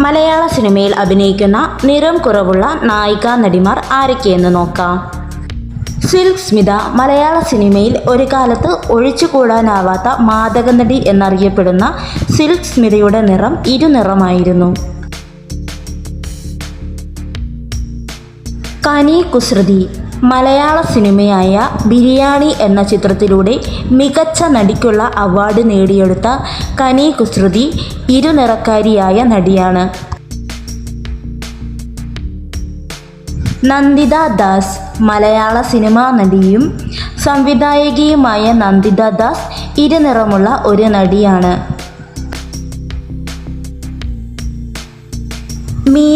മലയാള സിനിമയിൽ അഭിനയിക്കുന്ന നിറം കുറവുള്ള നായികാ നടിമാർ ആരൊക്കെയെന്ന് നോക്കാം. സിൽക്ക് സ്മിത മലയാള സിനിമയിൽ ഒരു കാലത്ത് ഒഴിച്ചുകൂടാനാവാത്ത മാതക നടി എന്നറിയപ്പെടുന്ന സിൽക്ക് സ്മിതയുടെ നിറം ഇരുനിറമായിരുന്നു. കനി കുസൃതി മലയാള സിനിമയായ ബിരിയാണി എന്ന ചിത്രത്തിലൂടെ മികച്ച നടിക്കുള്ള അവാർഡ് നേടിയെടുത്ത കനി കുസൃതി ഇരുനിറക്കാരിയായ നടിയാണ്. നന്ദിത ദാസ് മലയാള സിനിമാ നടിയും സംവിധായകയുമായ നന്ദിത ദാസ് ഇരുനിറമുള്ള ഒരു നടിയാണ്.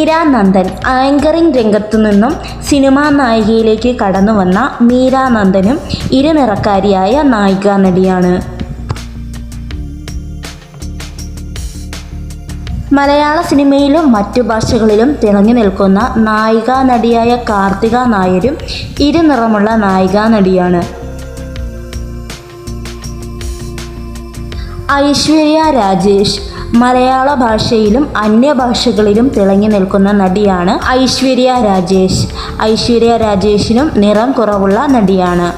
മീര നന്ദൻ ആങ്കറിംഗ് രംഗത്തു നിന്നും സിനിമാ നായികയിലേക്ക് കടന്നു വന്ന മീര നന്ദനും ഇരുനിറക്കാരിയായ നായികാ നടിയാണ്. മലയാള സിനിമയിലും മറ്റു ഭാഷകളിലും തിളങ്ങി നിൽക്കുന്ന നായികാ നടിയായ കാർത്തിക നായരും ഇരുനിറമുള്ള നായികാ നടിയാണ്. ഐശ്വര്യ രാജേഷ് മലയാള ഭാഷയിലും അന്യഭാഷകളിലും തിളങ്ങി നിൽക്കുന്ന നടിയാണ് ഐശ്വര്യ രാജേഷ്. ഐശ്വര്യ രാജേഷിനും നിറം കുറവുള്ള നടിയാണ്.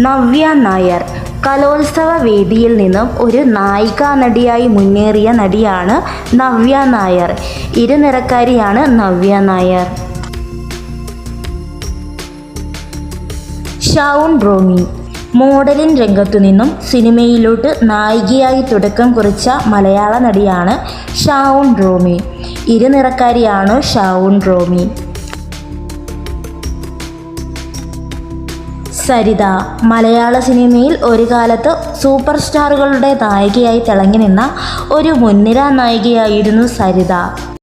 നവ്യ നായർ. കലോത്സവ വേദിയിൽ നിന്നും ഒരു നായികാ നടിയായി മുന്നേറിയ നടിയാണ് നവ്യ നായർ. ഇരുനിറക്കാരിയാണ് നവ്യ നായർ. ഷൗൺ റോമി. മോഡലിംഗ് രംഗത്തു നിന്നും സിനിമയിലോട്ട് നായികയായി തുടക്കം കുറിച്ച മലയാള നടിയാണ് ഷാവുൺ റോമി. ഇരുനിറക്കാരിയാണ് ഷാവുൺ റോമി. സരിത മലയാള സിനിമയിൽ ഒരു കാലത്ത് സൂപ്പർ സ്റ്റാറുകളുടെ നായികയായി തിളങ്ങി നിന്ന ഒരു മുൻനിര നായികയായിരുന്നു സരിത.